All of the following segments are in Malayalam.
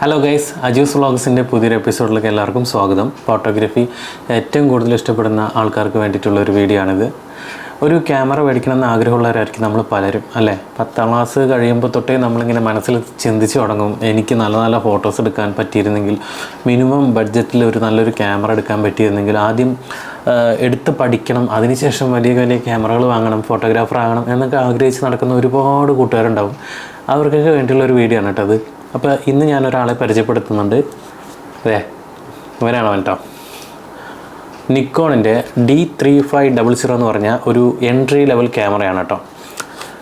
ഹലോ ഗൈസ് അജൂസ് വ്ളോഗ്സിന്റെ പുതിയൊരു എപ്പിസോഡിലേക്ക് എല്ലാവർക്കും സ്വാഗതം. ഫോട്ടോഗ്രാഫി ഏറ്റവും കൂടുതൽ ഇഷ്ടപ്പെടുന്ന ആൾക്കാർക്ക് വേണ്ടിയിട്ടുള്ള ഒരു വീഡിയോ ആണിത്. ഒരു ക്യാമറ മേടിക്കണമെന്ന് ആഗ്രഹമുള്ളവരായിരിക്കും നമ്മൾ പലരും അല്ലേ? പത്താം ക്ലാസ് കഴിയുമ്പോൾ തൊട്ടേ നമ്മളിങ്ങനെ മനസ്സിൽ ചിന്തിച്ച് തുടങ്ങും എനിക്ക് നല്ല നല്ല ഫോട്ടോസ് എടുക്കാൻ പറ്റിയിരുന്നെങ്കിൽ മിനിമം ബഡ്ജറ്റിൽ ഒരു നല്ലൊരു ക്യാമറ എടുക്കാൻ പറ്റിയിരുന്നെങ്കിൽ ആദ്യം എടുത്ത് പഠിക്കണം അതിനുശേഷം വലിയ വലിയ ക്യാമറകൾ വാങ്ങണം ഫോട്ടോഗ്രാഫർ ആകണം എന്നൊക്കെ ആഗ്രഹിച്ച് നടക്കുന്ന ഒരുപാട് കൂട്ടുകാരുണ്ടാവും. അവർക്കൊക്കെ വേണ്ടിയുള്ള ഒരു വീഡിയോ ആണ് കേട്ടോ അത്. അപ്പോൾ ഇന്ന് ഞാൻ ഒരാളെ പരിചയപ്പെടുത്തുന്നുണ്ട്. അതെ ഇവരാണോ കേട്ടോ നിക്കോണിന്റെ D three five double zero എന്ന് പറഞ്ഞ ഒരു എൻട്രി ലെവൽ ക്യാമറയാണ് കേട്ടോ.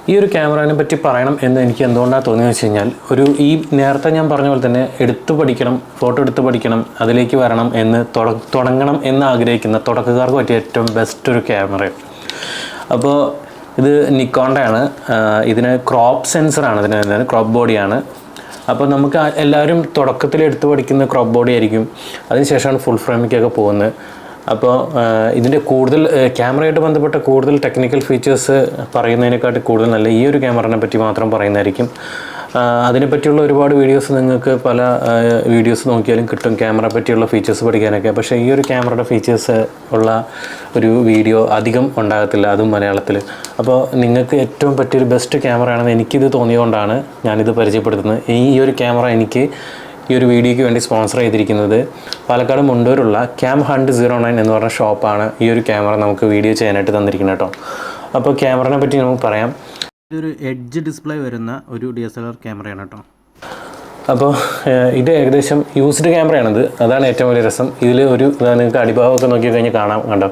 ഈ ഒരു ക്യാമറയെ പറ്റി പറയണം എന്ന് എനിക്ക് എന്തുകൊണ്ടാണ് തോന്നിയെന്ന് വെച്ച് കഴിഞ്ഞാൽ ഒരു ഈ നേരത്തെ ഞാൻ പറഞ്ഞ പോലെ തന്നെ എടുത്തു പഠിക്കണം ഫോട്ടോ എടുത്ത് പഠിക്കണം അതിലേക്ക് വരണം എന്ന് തുട- തുടങ്ങണം എന്ന് ആഗ്രഹിക്കുന്ന തുടക്കക്കാർക്ക് പറ്റിയ ഏറ്റവും ബെസ്റ്റ് ഒരു ക്യാമറ. അപ്പോൾ ഇത് ആഹ് ഇതിന് ക്രോപ്പ് സെൻസറാണ് ഇതിന് ക്രോപ്പ് ബോഡിയാണ് അപ്പോൾ നമുക്ക് എല്ലാവരും തുടക്കത്തിൽ എടുത്ത് പഠിക്കുന്ന ക്രോപ്പ് ബോഡി ആയിരിക്കും. അതിനുശേഷമാണ് ഫുൾ ഫ്രെയിമിക്കൊക്കെ പോകുന്നത്. അപ്പോൾ ഇതിന്റെ കൂടുതൽ ക്യാമറയായിട്ട് ബന്ധപ്പെട്ട കൂടുതൽ ടെക്നിക്കൽ ഫീച്ചേഴ്സ് പറയുന്നതിനെക്കാട്ടി കൂടുതൽ നല്ല ഈ ഒരു ക്യാമറനെ പറ്റി മാത്രം പറയുന്നതായിരിക്കും. അതിനെപ്പറ്റിയുള്ള ഒരുപാട് വീഡിയോസ് നിങ്ങൾക്ക് പല വീഡിയോസ് നോക്കിയാലും കിട്ടും. ക്യാമറ പറ്റിയുള്ള ഫീച്ചേഴ്സ് പഠിക്കാനൊക്കെ. പക്ഷേ ഈ ഒരു ക്യാമറയുടെ ഫീച്ചേഴ്സ് ഉള്ള ഒരു വീഡിയോ അധികം ഉണ്ടാകത്തില്ല അതും മലയാളത്തിൽ അപ്പോൾ നിങ്ങൾക്ക് ഏറ്റവും പറ്റിയൊരു ബെസ്റ്റ് ക്യാമറ ആണെന്ന് എനിക്കിത് തോന്നിയതുകൊണ്ടാണ് ഞാനിത് പരിചയപ്പെടുത്തുന്നത്. ഈ ഒരു ക്യാമറ എനിക്ക് ഈ ഒരു വീഡിയോയ്ക്ക് വേണ്ടി സ്പോൺസർ ചെയ്തിരിക്കുന്നത് പാലക്കാട് മുണ്ടൂരുള്ള ക്യാം ഹണ്ട് സീറോ നയൻ എന്ന് പറഞ്ഞ ഷോപ്പാണ് ഈ ഒരു ക്യാമറ നമുക്ക് വീഡിയോ ചെയ്യാനായിട്ട് തന്നിരിക്കുന്നത് കേട്ടോ. അപ്പോൾ ക്യാമറനെ പറ്റി നമുക്ക് പറയാം. ഇതൊരു എഡ്ജ് ഡിസ്പ്ലേ വരുന്ന ഒരു ഡി എസ് എൽ ആർ ക്യാമറയാണ് കേട്ടോ. അപ്പോൾ ഇത് ഏകദേശം യൂസ്ഡ് ക്യാമറയാണിത്. അതാണ് ഏറ്റവും വലിയ രസം. ഇതിൽ ഒരു നിങ്ങൾക്ക് അടിഭാവമൊക്കെ നോക്കി കഴിഞ്ഞാൽ കാണാം കണ്ടോ?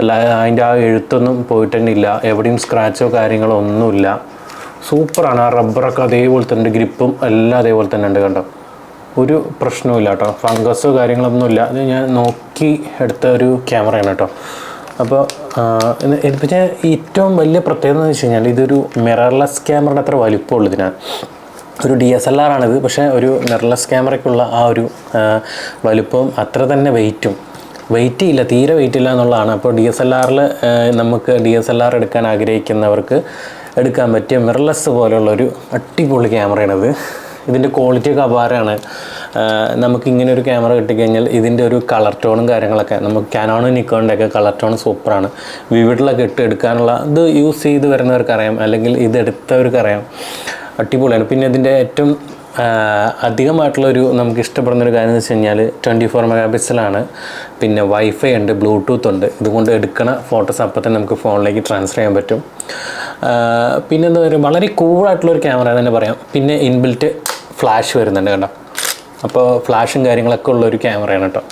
അല്ല അതിന്റെ ആ എഴുത്തൊന്നും പോയിട്ട് തന്നെ ഇല്ല എവിടെയും സ്ക്രാച്ചോ കാര്യങ്ങളോ ഒന്നുമില്ല. സൂപ്പറാണ്. ആ റബ്ബറൊക്കെ അതേപോലെ തന്നെ ഗ്രിപ്പും എല്ലാം അതേപോലെ തന്നെ ഉണ്ട് കണ്ടോ? ഒരു പ്രശ്നവുമില്ല കേട്ടോ. ഫംഗസോ കാര്യങ്ങളൊന്നുമില്ല. അത് ഞാൻ നോക്കി എടുത്ത ഒരു ക്യാമറയാണ് കേട്ടോ. അപ്പോൾ പിന്നെ ഏറ്റവും വലിയ പ്രത്യേകത എന്ന് വെച്ച് കഴിഞ്ഞാൽ ഇതൊരു മിറർലെസ് ക്യാമറയുടെ അത്ര വലിപ്പമുള്ളൂ ഇതിനാണ് ഒരു ഡി എസ് എൽ ആർ ആണിത് പക്ഷേ ഒരു മിറർലെസ് ക്യാമറയ്ക്കുള്ള ആ ഒരു വലുപ്പവും അത്ര തന്നെ വെയിറ്റും വെയിറ്റ് ഇല്ല തീരെ വെയിറ്റ് ഇല്ല എന്നുള്ളതാണ്. അപ്പോൾ ഡി എസ് എൽ ആറിൽ നമുക്ക് ഡി എസ് എൽ ആർ എടുക്കാൻ ആഗ്രഹിക്കുന്നവർക്ക് എടുക്കാൻ പറ്റിയ മിറർലെസ് പോലെയുള്ള ഒരു അടിപൊളി ക്യാമറയാണിത് ഇതിന്റെ ക്വാളിറ്റി ഒക്കെ അപാരമാണ്. നമുക്ക് ഇങ്ങനെ ഒരു ക്യാമറ കിട്ടിക്കഴിഞ്ഞാൽ ഇതിന്റെ ഒരു കളർ ടോണും കാര്യങ്ങളൊക്കെ നമുക്ക് കാനോണും നിക്കോണിന്റെയൊക്കെ കളർ ടോൺ സൂപ്പറാണ് വിവിഡിലൊക്കെ ഇട്ട് എടുക്കാനുള്ള ഇത് യൂസ് ചെയ്ത് വരുന്നവർക്കറിയാം അല്ലെങ്കിൽ ഇത് അറിയാം. അടിപൊളിയാണ്. പിന്നെ ഇതിന്റെ ഏറ്റവും അധികമായിട്ടുള്ളൊരു നമുക്ക് ഇഷ്ടപ്പെടുന്ന ഒരു കാര്യം എന്ന് വെച്ച് കഴിഞ്ഞാൽ ട്വന്റി ഫോർ മെഗാ പിക്സലാണ് പിന്നെ വൈഫൈ ഉണ്ട് ബ്ലൂടൂത്ത് ഉണ്ട്. ഇതുകൊണ്ട് എടുക്കണ ഫോട്ടോസ് അപ്പം തന്നെ നമുക്ക് ഫോണിലേക്ക് ട്രാൻസ്ഫർ ചെയ്യാൻ പറ്റും. പിന്നെ എന്താ പറയുക വളരെ കൂളായിട്ടുള്ളൊരു ക്യാമറ തന്നെ പറയാം. പിന്നെ ഇൻബിൽറ്റ് ഫ്ലാഷ് വരുന്നുണ്ട് കേട്ടോ അപ്പോൾ ഫ്ലാഷും കാര്യങ്ങളൊക്കെ ഉള്ള ഒരു ക്യാമറയാണ് കേട്ടോ.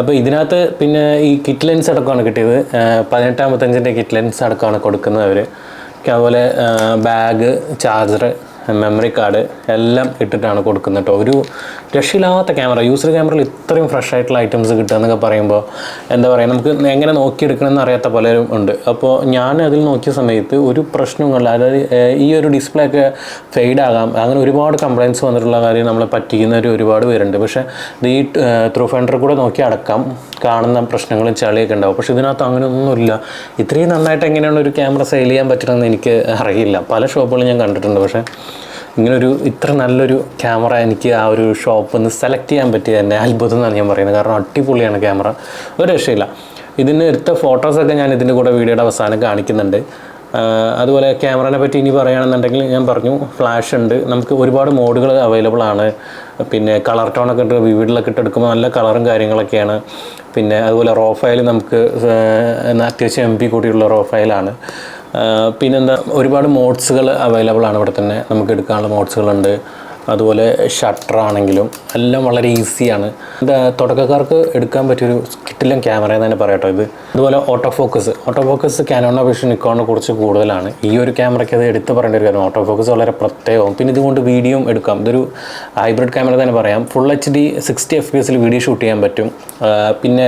അപ്പോൾ ഇതിനകത്ത് പിന്നെ ഈ കിറ്റ് ലെൻസ് അടക്കമാണ് കിട്ടിയത്. പതിനെട്ടാമത്തഞ്ചിന്റെ കിറ്റ് ലെൻസ് അടക്കമാണ് കൊടുക്കുന്നത് അവർ അതുപോലെ ബാഗ് ചാർജർ മെമ്മറി കാർഡ് എല്ലാം ഇട്ടിട്ടാണ് കൊടുക്കുന്നത് കേട്ടോ ഒരു രക്ഷയില്ലാത്ത ക്യാമറ യൂസർ ക്യാമറയിൽ ഇത്രയും ഫ്രഷ് ആയിട്ടുള്ള ഐറ്റംസ് കിട്ടുക എന്നൊക്കെ പറയുമ്പോൾ എന്താ പറയുക നമുക്ക് എങ്ങനെ നോക്കിയെടുക്കണമെന്ന് അറിയാത്ത പലരും ഉണ്ട്. അപ്പോൾ ഞാൻ അതിൽ നോക്കിയ സമയത്ത് ഒരു പ്രശ്നങ്ങളില്ല അതായത് ഈ ഒരു ഡിസ്പ്ലേ ഒക്കെ ഫെയ്ഡ് ആകാം. അങ്ങനെ ഒരുപാട് കംപ്ലയിൻസ് വന്നിട്ടുള്ള കാര്യം നമ്മളെ പറ്റിക്കുന്നവർ ഒരുപാട് പേരുണ്ട്. പക്ഷേ ഇത് ഈ ത്രൂ ഫണ്ടർ കൂടെ നോക്കി അടക്കാം. കാണുന്ന പ്രശ്നങ്ങളും ചളിയൊക്കെ ഉണ്ടാവും. പക്ഷെ ഇതിനകത്ത് അങ്ങനെയൊന്നുമില്ല. ഇത്രയും നന്നായിട്ട് എങ്ങനെയാണ് ഒരു ക്യാമറ സെയിൽ ചെയ്യാൻ പറ്റണമെന്ന് എനിക്ക് അറിയില്ല. പല ഷോപ്പുകളും ഞാൻ കണ്ടിട്ടുണ്ട്. പക്ഷേ ഇങ്ങനൊരു ഇത്ര നല്ലൊരു ക്യാമറ എനിക്ക് ആ ഒരു ഷോപ്പിൽ നിന്ന് സെലക്ട് ചെയ്യാൻ പറ്റിയത് തന്നെ അത്ഭുതം എന്നാണ് ഞാൻ പറയുന്നത്. കാരണം അടിപൊളിയാണ് ക്യാമറ. ഒരു രക്ഷയില്ല. ഇതിന് എടുത്ത ഫോട്ടോസൊക്കെ ഞാൻ ഇതിന്റെ കൂടെ വീഡിയോയുടെ അവസാനം കാണിക്കുന്നുണ്ട്. അതുപോലെ ക്യാമറനെ പറ്റി ഇനി പറയുകയാണെന്നുണ്ടെങ്കിൽ ഞാൻ പറഞ്ഞു ഫ്ലാഷ് ഉണ്ട്. നമുക്ക് ഒരുപാട് മോഡുകൾ അവൈലബിൾ ആണ്. പിന്നെ കളർ ടോണൊക്കെ ഇട്ട് വീടിലൊക്കെ ഇട്ട് എടുക്കുമ്പോൾ നല്ല കളറും കാര്യങ്ങളൊക്കെയാണ്. പിന്നെ അതുപോലെ റോ ഫയൽ നമുക്ക് അത്യാവശ്യം എം പി കൂടിയുള്ള റോ ഫയലാണ് പിന്നെന്താ ഒരുപാട് മോഡ്സുകൾ അവൈലബിൾ ആണ് ഇവിടെ തന്നെ. നമുക്ക് എടുക്കാനുള്ള മോഡ്സുകളുണ്ട് അതുപോലെ ഷട്ടർ ആണെങ്കിലും എല്ലാം വളരെ ഈസിയാണ് ഇത് തുടക്കക്കാർക്ക് എടുക്കാൻ പറ്റിയൊരു കിട്ടില്ല ക്യാമറ എന്ന് തന്നെ പറയട്ടോ ഇത്. അതുപോലെ ഓട്ടോ ഫോക്കസ് ഓട്ടോ ഫോക്കസ് ക്യാനോണ അപേക്ഷിച്ച് നിക്കോണിനെ കുറച്ച് കൂടുതലാണ്. ഈ ഒരു ക്യാമറയ്ക്ക് അത് എടുത്ത് പറയേണ്ട ഒരു കാര്യം ഓട്ടോ ഫോക്കസ് വളരെ പ്രത്യേകവും. പിന്നെ ഇതുകൊണ്ട് വീഡിയോയും എടുക്കാം. ഇതൊരു ഹൈബ്രിഡ് ക്യാമറ തന്നെ പറയാം. Full H D sixty F P എസിൽ വീഡിയോ ഷൂട്ട് ചെയ്യാൻ പറ്റും. പിന്നെ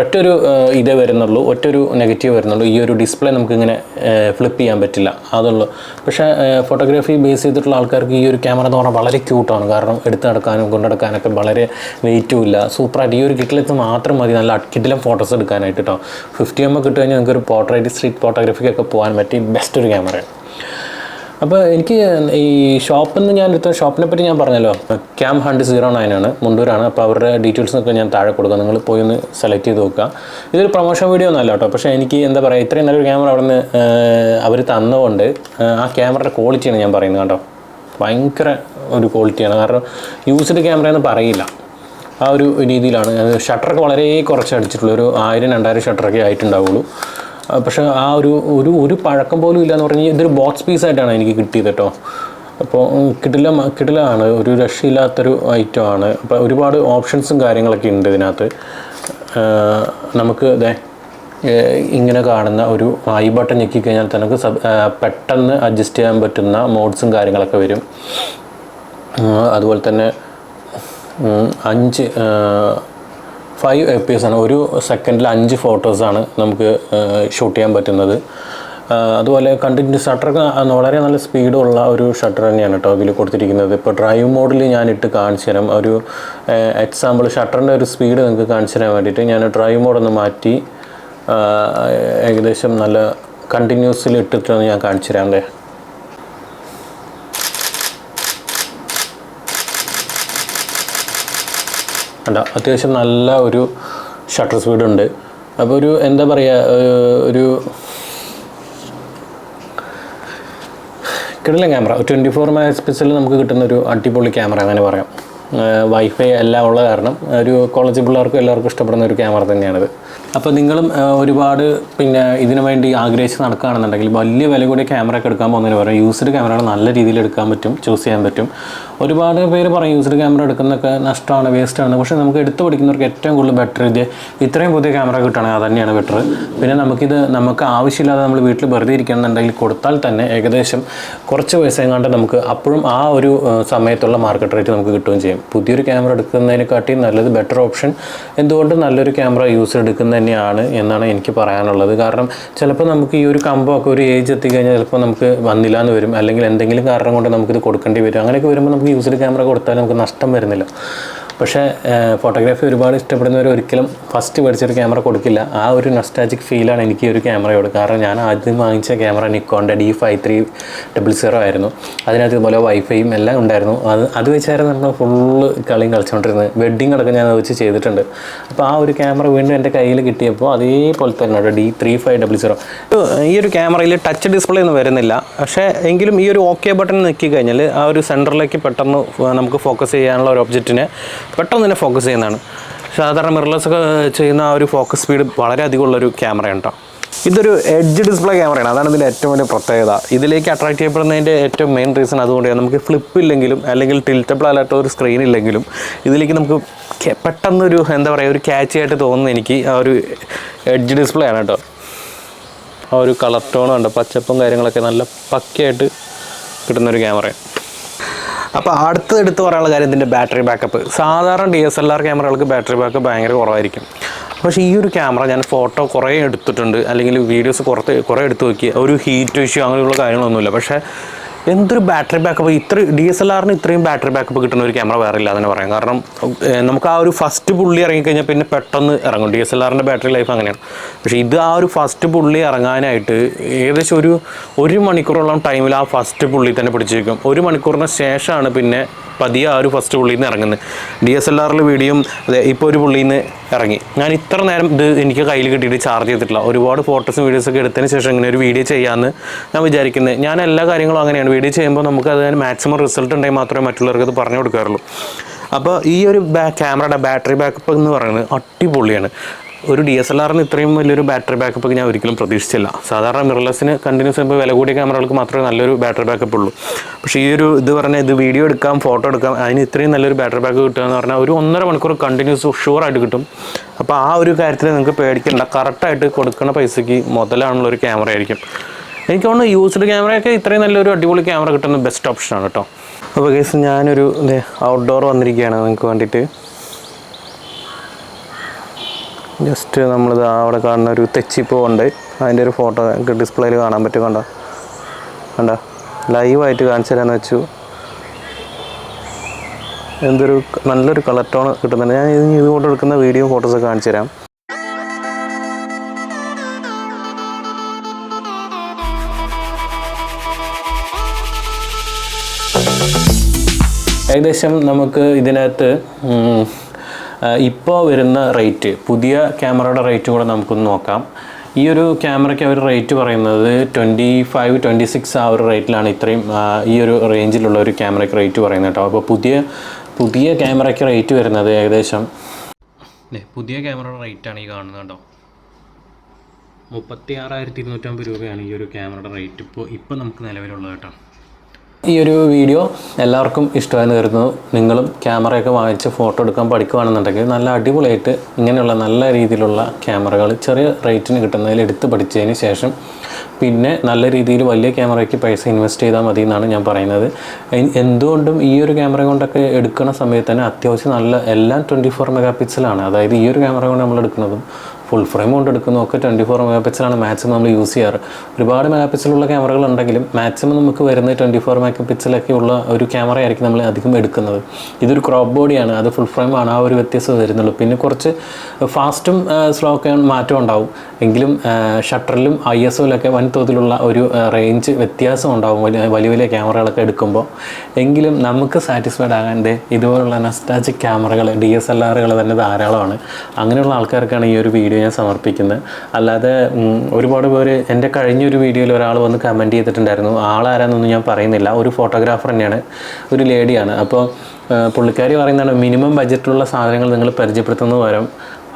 ഒറ്റൊരു ഇതേ വരുന്നുള്ളൂ. ഒറ്റൊരു നെഗറ്റീവ് വരുന്നുള്ളൂ. ഈ ഒരു ഡിസ്പ്ലേ നമുക്കിങ്ങനെ ഫ്ലിപ്പ് ചെയ്യാൻ പറ്റില്ല. അതുള്ളൂ. പക്ഷേ ഫോട്ടോഗ്രാഫി ബേസ് ചെയ്തിട്ടുള്ള ആൾക്കാർക്ക് ഈ ഒരു ക്യാമറ എന്ന് പറഞ്ഞാൽ വളരെ ക്യൂട്ടാണ് കാരണം എടുത്ത് നടക്കാനും കൊണ്ടു നടക്കാനൊക്കെ വളരെ വെയിറ്റും ഇല്ല. സൂപ്പറായിട്ട് ഈ ഒരു കിറ്റിലെത്ത് മാത്രം മതി. നല്ല കിറ്റിലും ഫോട്ടോസ് എടുക്കാനായിട്ട് കേട്ടോ ഫിഫ്റ്റി എം ഒക്കെ കിട്ടുകഴിഞ്ഞാൽ നിങ്ങൾക്ക് ഒരു പോർട്രേറ്റ് സ്ട്രീറ്റ് ഫോട്ടോഗ്രാഫിക്കൊക്കെ പോകാൻ പറ്റി ബെസ്റ്റ് ഒരു ക്യാമറയാണ് അപ്പോൾ എനിക്ക് ഈ ഷോപ്പിൽ നിന്ന് ഞാൻ എടുത്ത ഷോപ്പിനെ പറ്റി ഞാൻ പറഞ്ഞല്ലോ. ക്യാം ഹണ്ട് സീറോ നയൻ ആണ്. മുണ്ടൂരാണ്. അപ്പോൾ അവരുടെ ഡീറ്റെയിൽസൊക്കെ ഞാൻ താഴെ കൊടുക്കാം. നിങ്ങൾ പോയി ഒന്ന് സെലക്ട് ചെയ്ത് നോക്കുക. ഇതൊരു പ്രൊമോഷൻ വീഡിയോ ഒന്നല്ല കേട്ടോ പക്ഷേ എനിക്ക് എന്താ പറയുക ഇത്രയും നല്ലൊരു ക്യാമറ അവിടെ നിന്ന് അവർ തന്നതുകൊണ്ട് ആ ക്യാമറയുടെ ക്വാളിറ്റിയാണ് ഞാൻ പറയുന്നത് കേട്ടോ ഭയങ്കര ഒരു ക്വാളിറ്റിയാണ് കാരണം യൂസ്ഡ് ക്യാമറ എന്ന് പറയില്ല. ആ ഒരു രീതിയിലാണ്. ഷട്ടറൊക്കെ വളരെ കുറച്ച് അടിച്ചിട്ടുള്ളൂ ഒരു ആയിരം രണ്ടായിരം ഷട്ടറൊക്കെ ആയിട്ടുണ്ടാവുള്ളൂ. പക്ഷേ ആ ഒരു ഒരു ഒരു പഴക്കം പോലും ഇല്ല എന്ന് പറഞ്ഞാൽ ഇതൊരു ബോക്സ് പീസ് ആയിട്ടാണ് എനിക്ക് കിട്ടിയത് കേട്ടോ അപ്പോൾ കിടില കിടിലാണ് ഒരു രക്ഷയില്ലാത്തൊരു ഐറ്റമാണ് അപ്പോൾ ഒരുപാട് ഓപ്ഷൻസും കാര്യങ്ങളൊക്കെ ഉണ്ട് ഇതിനകത്ത്. നമുക്ക് ഇതേ ഇങ്ങനെ കാണുന്ന ഒരു ഐ ബട്ടൺ ഞെക്കി കഴിഞ്ഞാൽ നമുക്ക് പെട്ടെന്ന് അഡ്ജസ്റ്റ് ചെയ്യാൻ പറ്റുന്ന മോഡ്സും കാര്യങ്ങളൊക്കെ വരും. അതുപോലെ തന്നെ അഞ്ച് ഫൈവ് എഫ് പി എസ് ആണ്. ഒരു സെക്കൻഡിൽ അഞ്ച് ഫോട്ടോസാണ് നമുക്ക് ഷൂട്ട് ചെയ്യാൻ പറ്റുന്നത്. അതുപോലെ കണ്ടിന്യൂസ് ഷട്ടർ വളരെ നല്ല സ്പീഡുള്ള ഒരു ഷട്ടർ തന്നെയാണ് കേട്ടോ ഇതിൽ കൊടുത്തിരിക്കുന്നത്. ഇപ്പോൾ ഡ്രൈവ് മോഡിൽ ഞാനിട്ട് കാണിച്ചു തരാം. ഒരു എക്സാമ്പിൾ ഷട്ടറിന്റെ ഒരു സ്പീഡ് നിങ്ങൾക്ക് കാണിച്ചു തരാൻ വേണ്ടിയിട്ട് ഞാൻ ഡ്രൈവ് മോഡൊന്ന് മാറ്റി ഏകദേശം നല്ല കണ്ടിന്യൂസിൽ ഇട്ടിട്ടാണ് ഞാൻ കാണിച്ചു തരാം അല്ലേ? അത്യാവശ്യം നല്ല ഒരു ഷട്ടർ സ്പീഡ് ഉണ്ട്. അപ്പോൾ ഒരു എന്താ പറയുക ഒരു കിടിലൻ ക്യാമറ ട്വന്റി ഫോർ മെഗാ നമുക്ക് കിട്ടുന്ന ഒരു അടിപൊളി ക്യാമറ അങ്ങനെ പറയാം. വൈഫൈ എല്ലാം ഉള്ള കാരണം ഒരു കോളേജ് പിള്ളേർക്കും എല്ലാവർക്കും ഇഷ്ടപ്പെടുന്ന ഒരു ക്യാമറ തന്നെയാണിത്. അപ്പോൾ നിങ്ങളും ഒരുപാട് പിന്നെ ഇതിനു വേണ്ടി ആഗ്രഹിച്ച് നടക്കുകയാണെന്നുണ്ടെങ്കിൽ വലിയ വില കൂടിയ ക്യാമറ ഒക്കെ എടുക്കാൻ പോകുന്നതിന് പറയും യൂസ്ഡ് ക്യാമറകൾ നല്ല രീതിയിൽ എടുക്കാൻ പറ്റും ചൂസ് ചെയ്യാൻ പറ്റും. ഒരുപാട് പേര് പറയും യൂസ്ഡ് ക്യാമറ എടുക്കുന്നൊക്കെ നഷ്ടമാണ് വേസ്റ്റ് ആണ്. പക്ഷേ നമുക്ക് എടുത്തു പഠിക്കുന്നവർക്ക് ഏറ്റവും കൂടുതൽ ബെറ്റർ ഇത് ഇത്രയും പുതിയ ക്യാമറ കിട്ടുകയാണെങ്കിൽ അത് തന്നെയാണ് ബെറ്റർ പിന്നെ നമുക്കിത് നമുക്ക് ആവശ്യമില്ലാതെ നമ്മൾ വീട്ടിൽ വെറുതെ ഇരിക്കണമെന്നുണ്ടെങ്കിൽ കൊടുത്താൽ തന്നെ ഏകദേശം കുറച്ച് പൈസ എങ്ങാണ്ട് നമുക്ക് അപ്പോഴും ആ ഒരു സമയത്തുള്ള മാർക്കറ്റ് റേറ്റ് നമുക്ക് കിട്ടുകയും ചെയ്യും. പുതിയൊരു ക്യാമറ എടുക്കുന്നതിനെക്കാട്ടി നല്ലത് ബെറ്റർ ഓപ്ഷൻ എന്തുകൊണ്ട് നല്ലൊരു ക്യാമറ യൂസ് എടുക്കുന്നത് തന്നെയാണ് എന്നാണ് എനിക്ക് പറയാനുള്ളത്. കാരണം ചിലപ്പോൾ നമുക്ക് ഈ ഒരു കമ്പമൊക്കെ ഒരു ഏജ് എത്തിക്കഴിഞ്ഞാൽ ചിലപ്പോൾ നമുക്ക് വന്നില്ല എന്ന് വരും. അല്ലെങ്കിൽ എന്തെങ്കിലും കാരണം കൊണ്ട് നമുക്കിത് കൊടുക്കേണ്ടി വരും. അങ്ങനെയൊക്കെ വരുമ്പോൾ നമുക്ക് യൂസ്ഡ് ക്യാമറ കൊടുത്താൽ നമുക്ക് നഷ്ടം വരുന്നില്ല. പക്ഷേ ഫോട്ടോഗ്രാഫി ഒരുപാട് ഇഷ്ടപ്പെടുന്നവർ ഒരിക്കലും ഫസ്റ്റ് മേടിച്ചൊരു ക്യാമറ കൊടുക്കില്ല. ആ ഒരു നൊസ്റ്റാജിക് ഫീലാണ് എനിക്ക് ഈ ഒരു ക്യാമറയോട് കാരണം ഞാൻ ആദ്യം വാങ്ങിച്ച camera നിക്കോണിന്റെ D five three double zero ആയിരുന്നു. അതിനകത്ത് ഇതുപോലെ വൈഫൈയും എല്ലാം ഉണ്ടായിരുന്നു. അത് അത് വെച്ചായിരുന്നു നമ്മൾ ഫുള്ള് കളിയും കളിച്ചുകൊണ്ടിരുന്നത്. വെഡ്ഡിങ് അടക്കം ഞാൻ അത് വെച്ച് ചെയ്തിട്ടുണ്ട്. അപ്പോൾ ആ ഒരു ക്യാമറ വീണ്ടും എന്റെ കയ്യിൽ കിട്ടിയപ്പോൾ അതേപോലെ തന്നെ D three five double zero ഈ ഒരു ക്യാമറയിൽ ടച്ച് ഡിസ്പ്ലേ ഒന്നും വരുന്നില്ല. പക്ഷേ എങ്കിലും ഈ ഒരു ഓക്കെ ബട്ടൺ നിൽക്കി കഴിഞ്ഞാൽ ആ ഒരു സെന്ററിലേക്ക് പെട്ടെന്ന് നമുക്ക് ഫോക്കസ് ചെയ്യാനുള്ള ഒരു ഒബ്ജക്റ്റിനെ പെട്ടെന്ന് തന്നെ ഫോക്കസ് ചെയ്യുന്നതാണ്. സാധാരണ മിറർലെസ് ഒക്കെ ചെയ്യുന്ന ആ ഒരു ഫോക്കസ് സ്പീഡ് വളരെ അധികമുള്ളൊരു ക്യാമറയാണ് കേട്ടോ ഇതൊരു എഡ്ജ് ഡിസ്പ്ലേ ക്യാമറയാണ് അതാണ് ഇതിന്റെ ഏറ്റവും വലിയ പ്രത്യേകത. ഇതിലേക്ക് അട്രാക്ട് ചെയ്യപ്പെടുന്നതിന്റെ ഏറ്റവും മെയിൻ റീസൺ അതുകൊണ്ടാണ് നമുക്ക് ഫ്ലിപ്പ് ഇല്ലെങ്കിലും അല്ലെങ്കിൽ ടിൽറ്റബിൾ അല്ലാത്ത ഒരു സ്ക്രീൻ ഇല്ലെങ്കിലും ഇതിലേക്ക് നമുക്ക് പെട്ടെന്നൊരു എന്താ പറയുക ഒരു ക്യാച്ച് ആയിട്ട് തോന്നുന്നു എനിക്ക് ആ ഒരു എഡ്ജ് ഡിസ്പ്ലേ ആണ് കേട്ടോ ആ ഒരു കളർ ടോണും ഉണ്ട് പച്ചപ്പും കാര്യങ്ങളൊക്കെ നല്ല പക്കയായിട്ട് കിട്ടുന്നൊരു ക്യാമറയാണ് അപ്പോൾ അടുത്തത് എടുത്ത് പറയാനുള്ള കാര്യം ഇതിന്റെ ബാറ്ററി ബാക്കപ്പ് സാധാരണ ഡി എസ് എൽ ആർ ക്യാമറകൾക്ക് ബാറ്ററി ബാക്കപ്പ് ഭയങ്കര കുറവായിരിക്കും. പക്ഷേ ഈ ഒരു ക്യാമറ ഞാൻ ഫോട്ടോ കുറേ എടുത്തിട്ടുണ്ട് അല്ലെങ്കിൽ വീഡിയോസ് കുറച്ച് കുറേ എടുത്ത് നോക്കി ഒരു ഹീറ്റ് ഇഷ്യൂ അങ്ങനെയുള്ള കാര്യങ്ങളൊന്നുമില്ല. പക്ഷേ എന്തൊരു ബാറ്ററി ബാക്കപ്പ് ഇത്ര ഡി എസ് എൽ ആറിന് ഇത്രയും ബാറ്ററി ബാക്കപ്പ് കിട്ടുന്ന ഒരു ക്യാമറ വേറെ ഇല്ല എന്ന് പറയാം. കാരണം നമുക്ക് ആ ഒരു ഫസ്റ്റ് പുള്ളി ഇറങ്ങിക്കഴിഞ്ഞാൽ പിന്നെ പെട്ടെന്ന് ഇറങ്ങും. ഡി എസ് എൽ ആറിന്റെ ബാറ്ററി ലൈഫ് അങ്ങനെയാണ്. പക്ഷേ ഇത് ആ ഒരു ഫസ്റ്റ് പുള്ളി ഇറങ്ങാനായിട്ട് ഏകദേശം ഒരു ഒരു മണിക്കൂറോളം ടൈമിൽ ആ ഫസ്റ്റ് പുള്ളി തന്നെ പിടിച്ചേക്കും ഒരു മണിക്കൂറിന് ശേഷമാണ് പിന്നെ പതിയെ ആ ഒരു ഫസ്റ്റ് പുള്ളിയിൽ നിന്ന് ഇറങ്ങുന്നത് ഡി എസ് എൽ ആറിൽ വീഡിയോയും അതെ ഇപ്പോൾ ഒരു പുള്ളിയിൽ നിന്ന് ഇറങ്ങി. ഞാൻ ഇത്ര നേരം ഇത് എനിക്ക് കയ്യിൽ കിട്ടിയിട്ട് ചാർജ് ചെയ്തിട്ടില്ല. ഒരുപാട് ഫോട്ടോസും വീഡിയോസൊക്കെ എടുത്തതിന് ശേഷം ഇങ്ങനെ ഒരു വീഡിയോ ചെയ്യാമെന്ന് ഞാൻ വിചാരിക്കുന്നത് ഞാൻ എല്ലാ കാര്യങ്ങളും അങ്ങനെയാണ്. വീഡിയോ ചെയ്യുമ്പോൾ നമുക്ക് അത് മാക്സിമം റിസൾട്ട് ഉണ്ടെങ്കിൽ മാത്രമേ മറ്റുള്ളവർക്ക് അത് പറഞ്ഞു കൊടുക്കാറുള്ളൂ. അപ്പോൾ ഈ ഒരു ബാ ക്യാമറയുടെ ബാറ്ററി ബാക്കപ്പ് എന്ന് പറയുന്നത് അടിപൊളിയാണ്. ഒരു ഡി എസ് എൽ ആറിന് ഇത്രയും വലിയൊരു ബാറ്ററി ബാക്കപ്പ് ഞാൻ ഒരിക്കലും പ്രതീക്ഷിച്ചില്ല. സാധാരണ മിറർലെസ്സിന് കണ്ടിന്യൂസ് ചെയ്യുമ്പോൾ വില കൂടിയ ക്യാമറകൾക്ക് മാത്രമേ നല്ലൊരു ബാറ്ററി ബാക്കപ്പ് ഉള്ളൂ. പക്ഷേ ഈ ഒരു ഇത് പറഞ്ഞാൽ ഇത് വീഡിയോ എടുക്കാം ഫോട്ടോ എടുക്കാം അതിന് ഇത്രയും നല്ലൊരു ബാറ്ററി ബാക്ക് കിട്ടുക എന്ന് പറഞ്ഞാൽ ഒരു ഒന്നര മണിക്കൂർ കണ്ടിന്യൂസ് ഷുവറായിട്ട് കിട്ടും. അപ്പോൾ ആ ഒരു കാര്യത്തിൽ നിങ്ങൾക്ക് പേടിക്കേണ്ട. കറക്റ്റായിട്ട് കൊടുക്കുന്ന പൈസയ്ക്ക് മുതലാണുള്ള ഒരു ക്യാമറ ആയിരിക്കും. എനിക്ക് തോന്നുന്നു യൂസ്ഡ് ക്യാമറയൊക്കെ ഇത്രയും നല്ലൊരു അടിപൊളി ക്യാമറ കിട്ടുന്ന ബെസ്റ്റ് ഓപ്ഷനാണ് കേട്ടോ. അപ്പോൾ കേസ് ഞാനൊരു ഔട്ട്ഡോർ വന്നിരിക്കുകയാണ് നിങ്ങൾക്ക് വേണ്ടിയിട്ട്. ജസ്റ്റ് നമ്മളിത് അവിടെ കാണുന്ന ഒരു തെച്ചിപ്പോ ഉണ്ട്. അതിന്റെ ഒരു ഫോട്ടോ നമുക്ക് ഡിസ്പ്ലേയിൽ കാണാൻ പറ്റും കണ്ട? കണ്ടോ? ലൈവായിട്ട് കാണിച്ചു തരാന്ന് വെച്ചു. എന്തൊരു നല്ലൊരു കളർ ടോൺ കിട്ടുന്നുണ്ട്. ഞാൻ ഇനി ഇതുകൊണ്ട് എടുക്കുന്ന വീഡിയോ ഫോട്ടോസ് കാണിച്ചു തരാം. ഏകദേശം നമുക്ക് ഇതിനകത്ത് ഇപ്പോൾ വരുന്ന റേറ്റ് പുതിയ ക്യാമറയുടെ റേറ്റ് കൂടെ നമുക്കൊന്ന് നോക്കാം. ഈ ഒരു ക്യാമറയ്ക്ക് അവർ റേറ്റ് പറയുന്നത് ട്വന്റി ഫൈവ് ട്വന്റി സിക്സ് ആ ഒരു റേറ്റിലാണ് ഇത്രയും ഈ ഒരു റേഞ്ചിലുള്ള ഒരു ക്യാമറയ്ക്ക് റേറ്റ് പറയുന്നത് കേട്ടോ. അപ്പോൾ പുതിയ പുതിയ ക്യാമറയ്ക്ക് റേറ്റ് വരുന്നത് ഏകദേശം പുതിയ ക്യാമറയുടെ റേറ്റ് ആണ് ഈ കാണുന്നത് കേട്ടോ. മുപ്പത്തി ആറായിരത്തി ഇരുന്നൂറ്റമ്പത് രൂപയാണ് ഈ ഒരു ക്യാമറയുടെ റേറ്റ്. ഇപ്പോൾ ഇപ്പോൾ നമുക്ക് നിലവിലുള്ളത് കേട്ടോ. ഈ ഒരു വീഡിയോ എല്ലാവർക്കും ഇഷ്ടമായെന്ന് കരുതുന്നു. നിങ്ങളും ക്യാമറയൊക്കെ വാങ്ങിച്ച് ഫോട്ടോ എടുക്കാൻ പഠിക്കുകയാണെന്നുണ്ടെങ്കിൽ നല്ല അടിപൊളിയായിട്ട് ഇങ്ങനെയുള്ള നല്ല രീതിയിലുള്ള ക്യാമറകൾ ചെറിയ റേറ്റിന് കിട്ടുന്നതിൽ എടുത്ത് പഠിച്ചതിന് ശേഷം പിന്നെ നല്ല രീതിയിൽ വലിയ ക്യാമറയ്ക്ക് പൈസ ഇൻവെസ്റ്റ് ചെയ്താൽ മതി എന്നാണ് ഞാൻ പറയുന്നത്. എന്തുകൊണ്ടും ഈ ഒരു ക്യാമറ കൊണ്ടൊക്കെ എടുക്കുന്ന സമയത്ത് തന്നെ അത്യാവശ്യം നല്ല എല്ലാം ട്വന്റി ഫോർ മെഗാ പിക്സലാണ്. അതായത് ഈ ഒരു ക്യാമറ കൊണ്ട് നമ്മൾ എടുക്കുന്നതും ഫുൾ ഫ്രെയിം കൊണ്ട് എടുക്കുന്നതും ഒക്കെ ട്വന്റി ഫോർ മെഗാ പിക്സലാണ് മാക്സിമം നമ്മൾ യൂസ് ചെയ്യാറ്. ഒരുപാട് മെഗാ പിക്സലുള്ള ക്യാമറകൾ ഉണ്ടെങ്കിലും മാക്സിമം നമുക്ക് വരുന്നത് ട്വന്റി ഫോർ മെഗാ പിക്സലൊക്കെ ഉള്ള ഒരു ക്യാമറ ആയിരിക്കും നമ്മൾ അധികം എടുക്കുന്നത്. ഇതൊരു ക്രോപ്പ് ബോഡിയാണ് അത് ഫുൾ ഫ്രെയിം ആണ്. ആ ഒരു വ്യത്യാസം വരുന്നുള്ളൂ. പിന്നെ കുറച്ച് ഫാസ്റ്റും സ്ലോ ഒക്കെ മാറ്റം ഉണ്ടാവും. എങ്കിലും ഷട്ടറിലും ഐ എസ് ഒയിലൊക്കെ വൻതോതിലുള്ള ഒരു റേഞ്ച് വ്യത്യാസം ഉണ്ടാകും വലിയ വലിയ വലിയ ക്യാമറകളൊക്കെ എടുക്കുമ്പോൾ എങ്കിലും നമുക്ക് സാറ്റിസ്ഫൈഡ് ആകാണ്ട് ഇതുപോലുള്ള നസ്റ്റാജിക് ക്യാമറകൾ ഡി എസ് എൽ ആറുകൾ തന്നെ ധാരാളമാണ്. അങ്ങനെയുള്ള ആൾക്കാർക്കാണ് ഈ ഒരു വീഡിയോ ഞാൻ സമർപ്പിക്കുന്നത്. അല്ലാതെ ഒരുപാട് പേര് എന്റെ കഴിഞ്ഞൊരു വീഡിയോയിൽ ഒരാൾ വന്ന് കമന്റ് ചെയ്തിട്ടുണ്ടായിരുന്നു. ആളാരാന്നൊന്നും ഞാൻ പറയുന്നില്ല. ഒരു ഫോട്ടോഗ്രാഫർ തന്നെയാണ്. ഒരു ലേഡിയാണ് അപ്പോൾ പുള്ളിക്കാരി പറയുന്നതാണ് മിനിമം ബജറ്റിലുള്ള സാധനങ്ങൾ നിങ്ങൾ പരിചയപ്പെടുത്തുന്നത് പകരം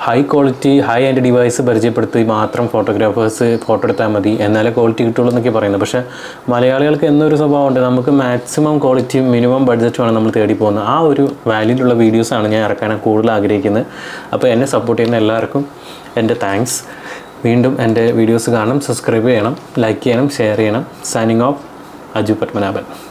high quality high and device പരിചയപ്പെടുത്തി മാത്രം ഫോട്ടോഗ്രാഫേഴ്സ് ഫോട്ടോ എടുത്താൽ മതി. എന്നാലേ ക്വാളിറ്റി കിട്ടുള്ളൂ എന്നൊക്കെ പറയുന്നത്. പക്ഷേ മലയാളികൾക്ക് എന്നൊരു സ്വഭാവമുണ്ട്. നമുക്ക് മാക്സിമം ക്വാളിറ്റിയും മിനിമം ബഡ്ജറ്റുമാണ് നമ്മൾ തേടി പോകുന്നത്. ആ ഒരു വാല്യൂലുള്ള വീഡിയോസാണ് ഞാൻ ഇറക്കാൻ കൂടുതൽ ആഗ്രഹിക്കുന്നത്. അപ്പോൾ എന്നെ സപ്പോർട്ട് ചെയ്യുന്ന എല്ലാവർക്കും എന്റെ താങ്ക്സ് വീണ്ടും എന്റെ വീഡിയോസ് കാണണം സബ്സ്ക്രൈബ് ചെയ്യണം. ലൈക്ക് ചെയ്യണം. ഷെയർ ചെയ്യണം. Signing off Aju Padmanabhan.